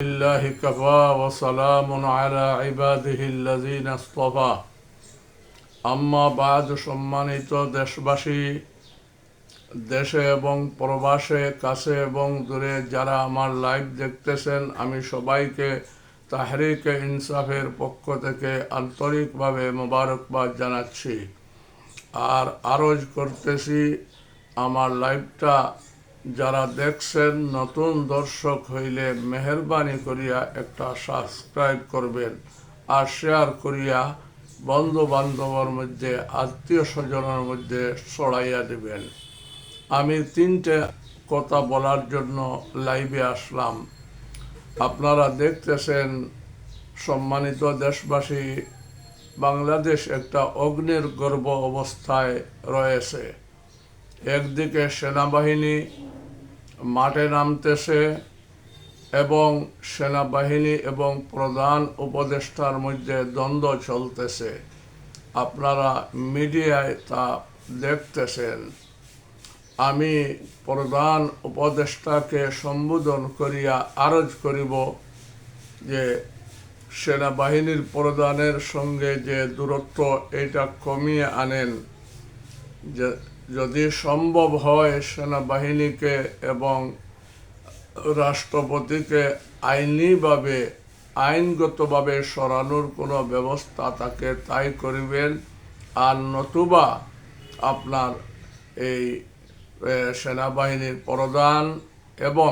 لله كفى وسلام على عباده الذين اصطفى আম্মা বাদ সম্মানিত দেশবাসী দেশে এবং প্রবাসে কাছে এবং দূরে যারা আমার লাইভ দেখতেছেন আমি সবাইকে তাহরিকে ইনসাফের পক্ষ থেকে আন্তরিকভাবে মোবারকবাদ জানাচ্ছি আর আরজ করতেছি আমার লাইভটা যারা দেখছেন, নতুন দর্শক হইলে মেহরবানি করিয়া একটা সাবস্ক্রাইব করবেন আর শেয়ার করিয়া বন্ধু বান্ধবের মধ্যে আত্মীয় স্বজনের মধ্যে ছড়াইয়া দিবেন। আমি তিনটে কথা বলার জন্য লাইভে আসলাম। আপনারা দেখতেছেন, সম্মানিত দেশবাসী, বাংলাদেশ একটা অগ্নির গর্ব অবস্থায় রয়েছে। একদিকে সেনাবাহিনী মাঠে নামতেছে এবং সেনাবাহিনী এবং প্রধান উপদেষ্টার মধ্যে দ্বন্দ্ব চলতেছে। আপনারা মিডিয়ায় তা দেখতেছেন। আমি প্রধান উপদেষ্টাকে সম্বোধন করিয়া আরজ করিব যে সেনাবাহিনীর প্রধানের সঙ্গে যে দূরত্ব, এটা কমিয়ে আনেন। যে যদি সম্ভব হয় সেনাবাহিনীকে এবং রাষ্ট্রপতিকে আইনিভাবে, আইনগতভাবে সরানোর কোনো ব্যবস্থা তাকে তাই করিবেন, আর নতুবা আপনার এই সেনাবাহিনীর প্রধান এবং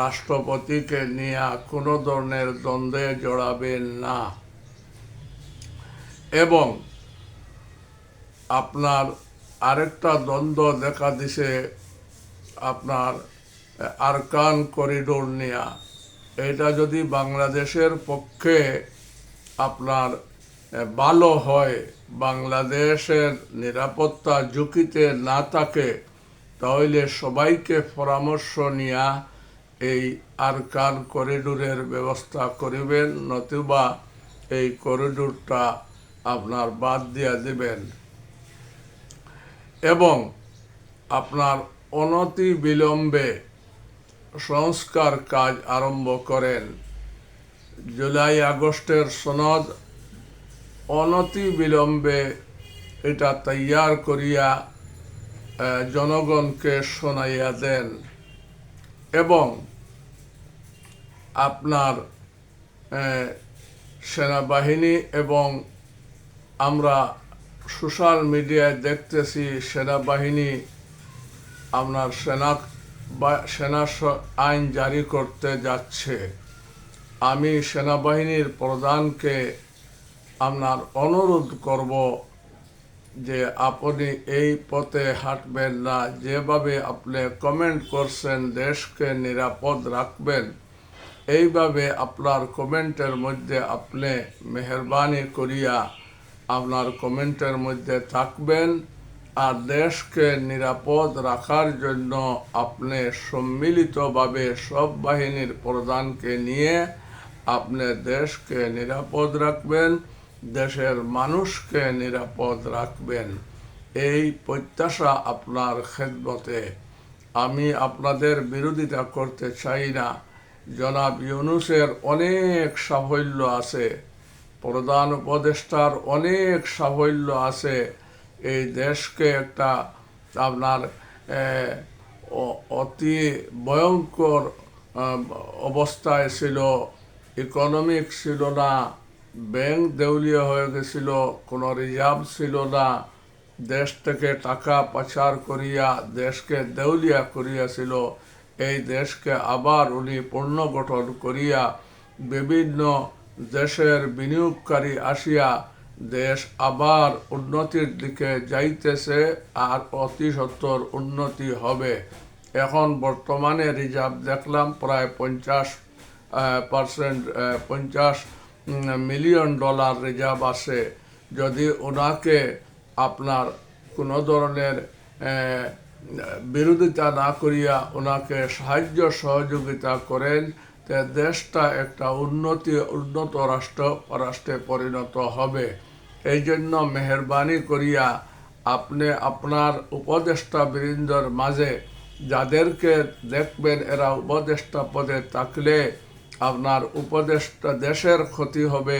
রাষ্ট্রপতিকে নিয়ে কোনো ধরনের দ্বন্দ্বে জড়াবেন না। এবং আপনার আরেকটা দ্বন্দ্ব দেখা দিছে আপনার আরকান করিডোর নেয়া। এটা যদি বাংলাদেশের পক্ষে আপনার ভালো হয়, বাংলাদেশের নিরাপত্তা ঝুঁকিতে না থাকে, তাহলে সবাইকে পরামর্শ নিয়া এই আরকান করিডোরের ব্যবস্থা করিবেন, নতুবা এই করিডোরটা আপনার বাদ দিয়া দিবেন। এবং আপনার অনতি বিলম্বে সংস্কার কাজ আরম্ভ করেন। জুলাই আগস্টের সনদ অনতি বিলম্বে এটা তৈয়ার করিয়া জনগণকে শোনাইয়া দেন এবং আপনার সেনাবাহিনী এবং আমরা সোশ্যাল মিডিয়ায় দেখতেছি সেনাবাহিনী আপনার সেনা বা সেনা আইন জারি করতে যাচ্ছে। আমি সেনাবাহিনীর প্রধানকে আপনার অনুরোধ করব যে আপনি এই পথে হাঁটবেন না, যেভাবে আপনি কমেন্ট করছেন দেশকে নিরাপদ রাখবেন, এইভাবে আপনার কমেন্টের মধ্যে আপনি মেহরবানি করিয়া আপনার কমেন্টের মধ্যে থাকবেন, আর দেশকে নিরাপদ রাখার জন্য আপনি সম্মিলিতভাবে সব বাহিনীর প্রধানকে নিয়ে আপনি দেশকে নিরাপদ রাখবেন, দেশের মানুষকে নিরাপদ রাখবেন। এই প্রত্যাশা আপনার খেদমতে। আমি আপনাদের বিরোধিতা করতে চাই না। জনাব ইউনুসের অনেক সাফল্য আছে। প্রধান উপদেষ্টার অনেক সাফল্য আছে। এই দেশকে একটা আপনার অতি ভয়ঙ্কর অবস্থায় ছিল ইকোনমিক ছিল না ব্যাংক দেউলিয়া হয়ে গেছিল, কোনো রিজার্ভ ছিল না, দেশ থেকে টাকা পাচার করিয়া, দেশকে দেউলিয়া করিয়াছিল, এই দেশকে আবার উনি পুনর্গঠন করিয়া বিভিন্ন দেশের বিনিয়োগকারী আসিয়া দেশ আবার উন্নতির দিকে যাইতেছে আর অতি সত্তর উন্নতি হবে। এখন বর্তমানে রিজার্ভ দেখলাম প্রায় পঞ্চাশ পার্সেন্ট পঞ্চাশ মিলিয়ন ডলার রিজার্ভ আছে। যদি ওনাকে আপনার কোনো ধরনের বিরোধিতা না করিয়া ওনাকে সাহায্য সহযোগিতা করেন দেশটা একটা উন্নতি, উন্নত রাষ্ট্র রাষ্ট্রে পরিণত হবে। এই জন্য মেহরবানি করিয়া আপনি আপনার উপদেষ্টা বৃন্দর মাঝে যাদেরকে দেখবেন এরা উপদেষ্টা পদে থাকলে আপনার উপদেষ্টা দেশের ক্ষতি হবে,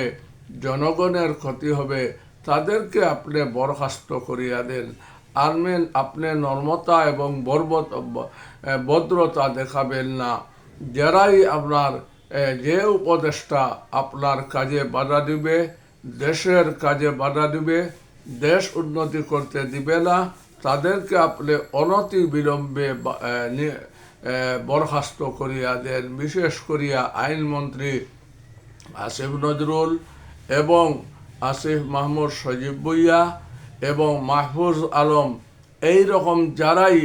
জনগণের ক্ষতি হবে, তাদেরকে আপনি বরখাস্ত করিয়া দেন। আনমেন আপনি নর্মতা এবং বর্বত ভদ্রতা দেখাবেন না। যারাই আপনার যে উপদেশটা আপনার কাজে বাধা দিবে, দেশের কাজে বাধা দিবে, দেশ উন্নতি করতে দিবে না, তাদেরকে আপনি অনতি বিলম্বে বরখাস্ত করিয়া দেন। বিশেষ করিয়া আইনমন্ত্রী আসিফ নজরুল এবং আসিফ মাহমুদ সজীব বইয়া এবং মাহফুজ আলম এই রকম যারাই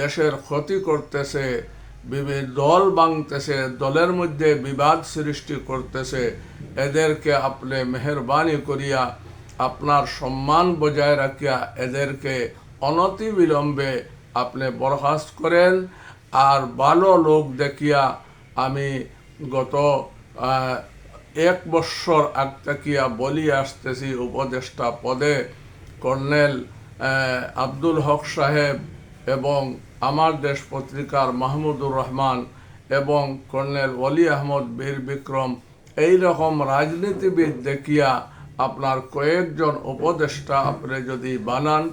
দেশের ক্ষতি করতেছে দল ভাঙতেছে দলের মধ্যে বিবাদ সৃষ্টি করতেছে। এদেরকে আপনি মেহরবানি করিয়া, আপনার সম্মান বজায় রাখিয়া এদেরকে অনতি বিলম্বে আপনি বরখাস্ত করেন। আর ভালো লোক দেখিয়া আমি গত এক বৎসর আগ থাকিয়া বলি আসতেছি উপদেষ্টা পদে। কর্নেল আব্দুল হক সাহেব এবং আমার দেশ পত্রিকার মাহমুদুর রহমান এবং কর্নেল ওলি আহমদ বীর বিক্রম এই রকম রাজনীতিবিদ দেখিয়া আপনার কয়েকজন উপদেষ্টা আপনি যদি বানান,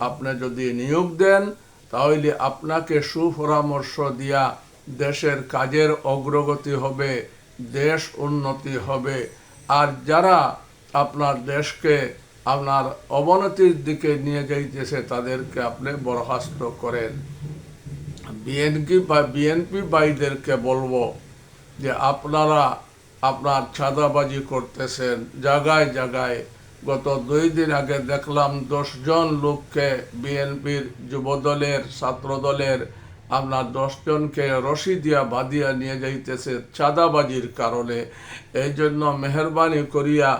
আপনি যদি নিয়োগ দেন, তাহলে আপনাকে সুপরামর্শ দিয়া দেশের কাজের অগ্রগতি হবে, দেশ উন্নতি হবে। আর যারা আপনার দেশকে আপনার অবনতির দিকে নিয়ে যাইতেছে তাদেরকে আপনি বরখাস্ত করেন। বিএনপি বা বিএনপি ভাইদেরকে বলব যে আপনারা আপনার ছাদাবাজি করতেছেন। জায়গায় জায়গায় গত দুই দিন আগে দেখলাম দশজন লোককে বিএনপির যুবদলের, ছাত্রদলের আপনার দশজনকে রশি দিয়া বাঁধিয়া নিয়ে যাইতেছে চাঁদাবাজির কারণে। এই জন্য মেহরবানি করিয়া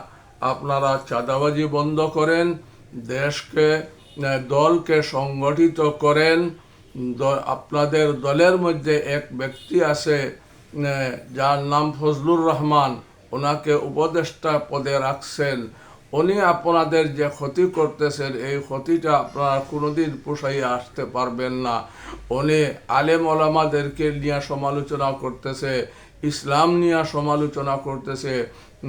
আপনারা চাঁদাবাজি বন্ধ করেন, দেশকে দলকে সংগঠিত করেন আপনাদের দলের মধ্যে এক ব্যক্তি আছে যার নাম ফজলুর রহমান, ওনাকে উপদেষ্টা পদে রাখছেন। উনি আপনাদের যে ক্ষতি করতেছেন, এই ক্ষতিটা আপনারা কোনোদিন পোষাইয়া আসতে পারবেন না। উনি আলেম ওলামাদেরকে নিয়ে সমালোচনা করতেছে ইসলাম নিয়ে সমালোচনা করতেছে,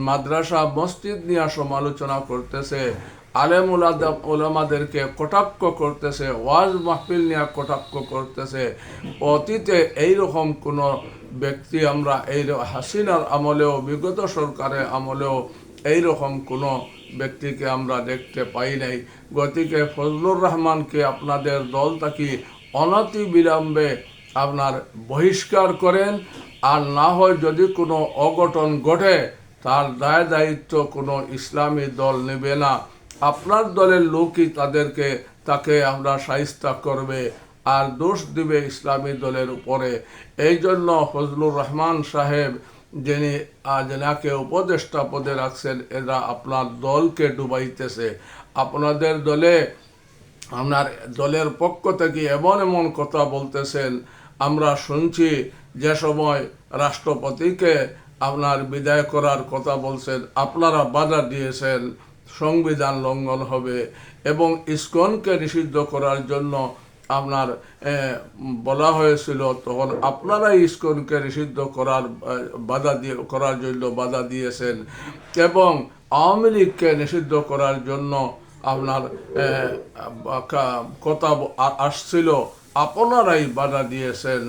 মাদ্রাসা, মসজিদ নিয়ে সমালোচনা করতেছে, আলেম ওলামাদেরকে কটাক্ষ করতেছে, ওয়াজ মাহফিল নিয়ে কটাক্ষ করতেছে। অতীতে এইরকম কোনো ব্যক্তি আমরা এই হাসিনার আমলেও, বিগত সরকারের আমলেও এইরকম কোনো ব্যক্তিকে আমরা দেখতে পাই নাই। গতিকে ফজলুর রহমানকে আপনাদের দল থাকি অনতি বিলম্বে আপনার বহিষ্কার করেন? আর না হয় যদি কোনো অঘটন ঘটে, তার দায় দায়িত্ব কোনো ইসলামী দল নেবে না। আপনার দলের লোকই তাদেরকে, তাকে আমরা সাহিস্তা করবে আর দোষ দিবে ইসলামী দলের উপরে। এই জন্য ফজলুর রহমান সাহেব, যিনি আজ নাকে উপদেষ্টা পদে রাখছেন, এরা আপনার দলকে ডুবাইতেছে। আপনাদের দলে, আপনার দলের পক্ষ থেকে এমন এমন কথা বলতেছেন। আমরা শুনছি যে সময় রাষ্ট্রপতিকে আপনার বিদায় করার কথা বলছেন, আপনারা বাধা দিয়েছেন, সংবিধান লঙ্ঘন হবে এবং ইসকনকে নিষিদ্ধ করার জন্য আপনার বলা হয়েছিল, তখন আপনারাই ইসকনকে নিষিদ্ধ করার বাধা দিয়ে, করার জন্য বাধা দিয়েছেন এবং আওয়ামী লীগকে নিষিদ্ধ করার জন্য আপনার কথা আসছিল, আপনারাই বাধা দিয়েছেন।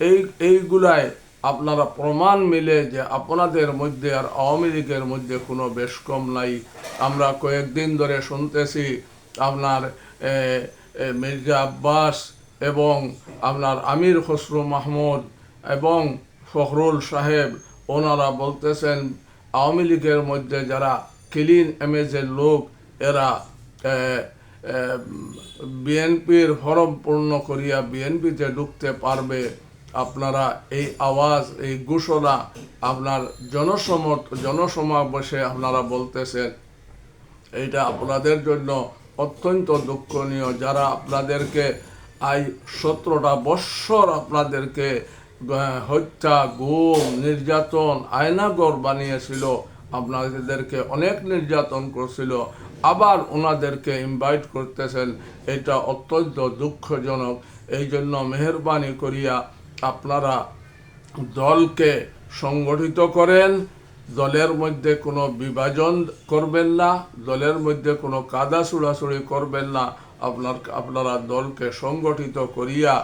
এই, এইগুলাই আপনারা প্রমাণ মিলে যে আপনাদের মধ্যে আর আওয়ামী লীগের মধ্যে কোনো বেশ কম নাই। আমরা কয়েকদিন ধরে শুনতেছি আপনার মির্জা আব্বাস এবং আপনার আমির খসরু মাহমুদ এবং ফখরুল সাহেব, ওনারা বলতেছেন আওয়ামী লীগের মধ্যে যারা ক্লিন এমেজের লোক, এরা বিএনপির ফরম পূর্ণ করিয়া বিএনপিতে ঢুকতে পারবে। আপনারা এই আওয়াজ, এই ঘোষণা আপনার জনসমত জনসমাবেশে আপনারা বলতেছেন, এইটা আপনাদের জন্য অত্যন্ত দুঃখনীয়। যারা আপনাদেরকে আই সতেরোটা বৎসর আপনাদেরকে হত্যা, গুম, নির্যাতন, আয়নাগর বানিয়েছিল, আপনাদেরকে অনেক নির্যাতন করছিল, আবার ওনাদেরকে ইনভাইট করতেছেন, এটা অত্যন্ত দুঃখজনক। এই জন্য মেহরবানি করিয়া আপনারা দলকে সংগঠিত করেন, দলের মধ্যে কোনো বিভাজন করবেন না, দলের মধ্যে কোনো কাদা ছুড়াছুড়ি করবেন না, আপনার, আপনারা দলকে সংগঠিত করিয়া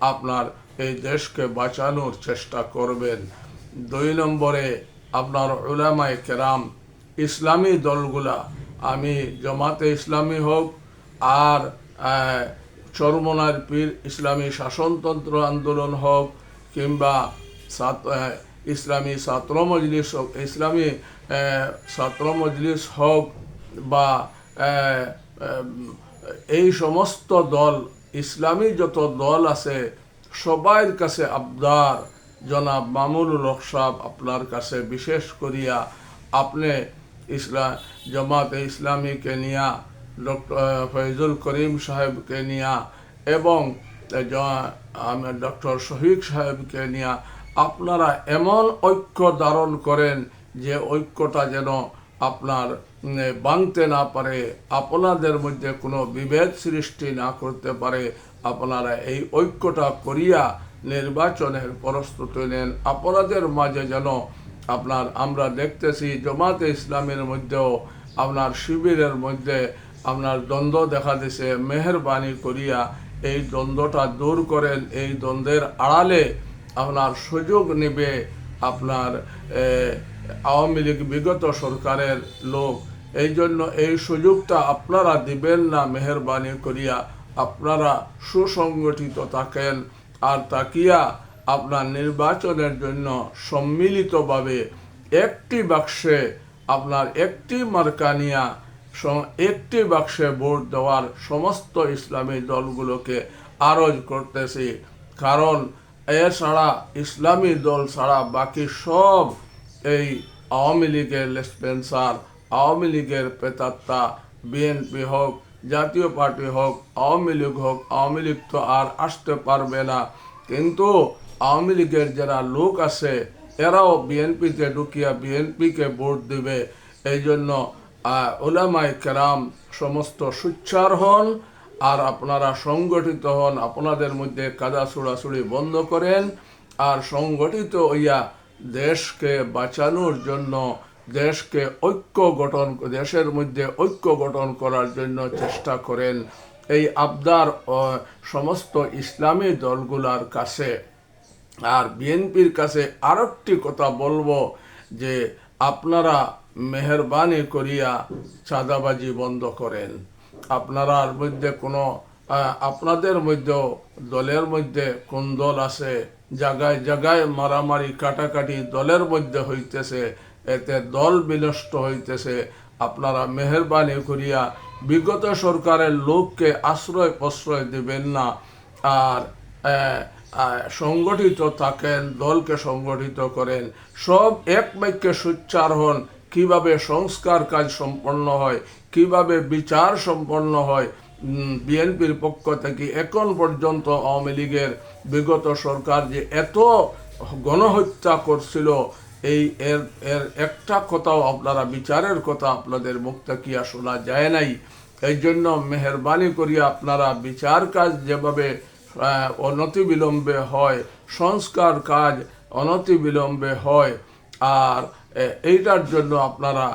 আপনার এই দেশকে বাঁচানোর চেষ্টা করবেন। দুই নম্বরে আপনার উলামায় কেরাম, ইসলামী দলগুলা, আমি জামাতে ইসলামী হোক আর চরমনার পীর ইসলামী শাসনতন্ত্র আন্দোলন হোক কিংবা ইসলামী ছাত্র মজলিস হোক, ইসলামী ছাত্র মজলিস হোক বা এই সমস্ত দল, ইসলামী যত দল আছে সবার কাছে আবদার, জনাব মামুনুল হক আপনার কাছে বিশেষ করিয়া আপনি ইসলাম জমাতে ইসলামীকে নিয়া ডক্টর ফৈজুল করিম সাহেবকে নিয়া এবং ডক্টর শহীদ সাহেবকে নিয়া আপনারা এমন ঐক্য ধারণ করেন যে ঐক্যটা যেন আপনার ভাঙতে না পারে, আপনাদের মধ্যে কোনো বিভেদ সৃষ্টি না করতে পারে, আপনারা এই ঐক্যটা করিয়া নির্বাচনের প্রস্তুতি নেন। আপনাদের মাঝে যেন আপনার, আমরা দেখতেছি জমাতে ইসলামের মধ্যেও আপনার শিবিরের মধ্যে আপনার দ্বন্দ্ব দেখা দিছে। মেহরবানি করিয়া এই দ্বন্দ্বটা দূর করেন। এই দ্বন্দ্বের আড়ালে আপনার সুযোগ নেবে আপনার আওয়ামী লীগ বিগত সরকারের লোক। এই জন্য এই সুযোগটা আপনারা দিবেন না মেহরবানি করিয়া। আপনারা সুসংগঠিত থাকেন আর তাকিয়া আপনার নির্বাচনের জন্য সম্মিলিতভাবে একটি বাক্সে আপনার একটি মার্কা নিয়া স- একটি বাক্সে ভোট দেওয়ার সমস্ত ইসলামী দলগুলোকে আরজ করতেছি। কারণ এছাড়া ইসলামী দল ছাড়া বাকি সব এই আওয়ামী লীগের লেসপেন্সার, আওয়ামী লীগের পেতাত্তা, বিএনপি হোক, জাতীয় পার্টি হোক, আওয়ামী লীগ হোক, আওয়ামী লীগ তো আর আসতে পারবে না। কিন্তু আওয়ামী লীগের যারা লোক আছে, এরাও বিএনপিতে ঢুকিয়া বিএনপিকে ভোট দিবে। এই জন্য আহ, ওলামায় কেরাম সমস্ত সুচ্চার হন আর আপনারা সংগঠিত হন আপনাদের মধ্যে কাদা ছুড়াছুড়ি বন্ধ করেন আর সংগঠিত হইয়া দেশকে বাঁচানোর জন্য দেশকে ঐক্য গঠন দেশের মধ্যে ঐক্য গঠন করার জন্য চেষ্টা করেন এই আবদার সমস্ত ইসলামী দলগুলার কাছে। আর বিএনপির কাছে আরেকটি কথা বলব যে আপনারা মেহরবানি করিয়া চাঁদাবাজি বন্ধ করেন। আপনারার মধ্যে কোনো আপনাদের মধ্যেও, দলের মধ্যে কোন দল আছে? জায়গায় জায়গায় মারামারি, কাটাকাটি দলের মধ্যে হইতেছে, এতে দল বিনষ্ট হইতেছে। আপনারা মেহরবানি করিয়া বিগত সরকারের লোককে আশ্রয় প্রশ্রয় দিবেন না। আর সংগঠিত থাকেন, দলকে সংগঠিত করেন। সব এক বাক্যে সোচ্চার হন। কীভাবে সংস্কার কাজ সম্পন্ন হয়, কীভাবে বিচার সম্পন্ন হয় বিএনপির পক্ষ থেকে এখন পর্যন্ত আওয়ামী লীগের বিগত সরকার যে এত গণহত্যা করছিল, এই এর এর একটা কথাও আপনারা বিচারের কথা আপনাদের মুখ থাকিয়া শোনা যায় নাই। এই জন্য মেহরবানি করিয়া আপনারা বিচার কাজ যেভাবে অনতিবিলম্বে হয়, সংস্কার কাজ অনতিবিলম্বে হয়, আর এইটার জন্য আপনারা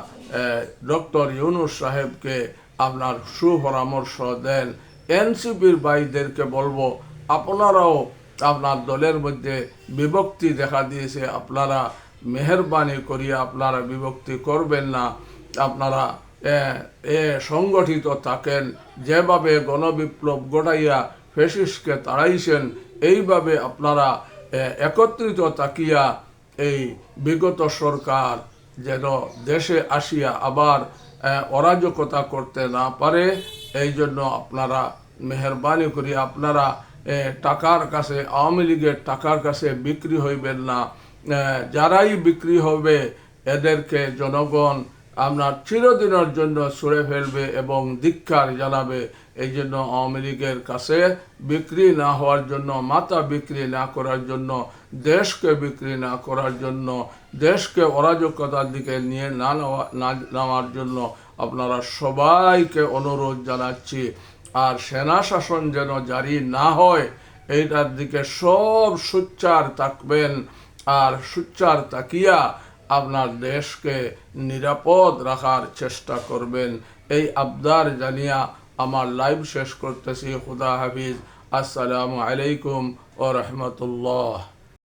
ডক্টর ইউনুস সাহেবকে আপনার সুপরামর্শ দেন। এনসিপির ভাইদেরকে বলব আপনারাও আপনার দলের মধ্যে বিভক্তি দেখা দিয়েছে। আপনারা মেহরবানি করিয়া আপনারা বিভক্তি করবেন না। আপনারা এ, সংগঠিত থাকেন। যেভাবে গণবিপ্লব গড়াইয়া ফেসিসকে তাড়াইছেন এইভাবে আপনারা একত্রিত তাকিয়া এই বিগত সরকার যেন দেশে আসিয়া আবার অরাজকতা করতে না পারে, এই জন্য আপনারা মেহরবানি করি। আপনারা টাকার কাছে, আওয়ামী লীগের টাকার কাছে বিক্রি হইবেন না। যারাই বিক্রি হবে, এদেরকে জনগণ আপনার চিরদিনের জন্য ছুঁড়ে ফেলবে এবং ধিক্কার জানাবে। এই জন্য আওয়ামী লীগের কাছে বিক্রি না হওয়ার জন্য, মাথা বিক্রি না করার জন্য দেশকে বিক্রি না করার জন্য, দেশকে অরাজকতার দিকে নিয়ে না নেওয়া, না নেওয়ার জন্য আপনারা সবাইকে অনুরোধ জানাচ্ছি। আর সেনা শাসন যেন জারি না হয়, এইটার দিকে সব সোচ্চার থাকবেন। আর সুচ্চার তাকিয়া আপনার দেশকে নিরাপদ রাখার চেষ্টা করবেন। এই আবদার জানিয়া আমার লাইভ শেষ করতেছি। খুদা হাফিজ। আসসালামু আলাইকুম ও রহমতুল্লাহ।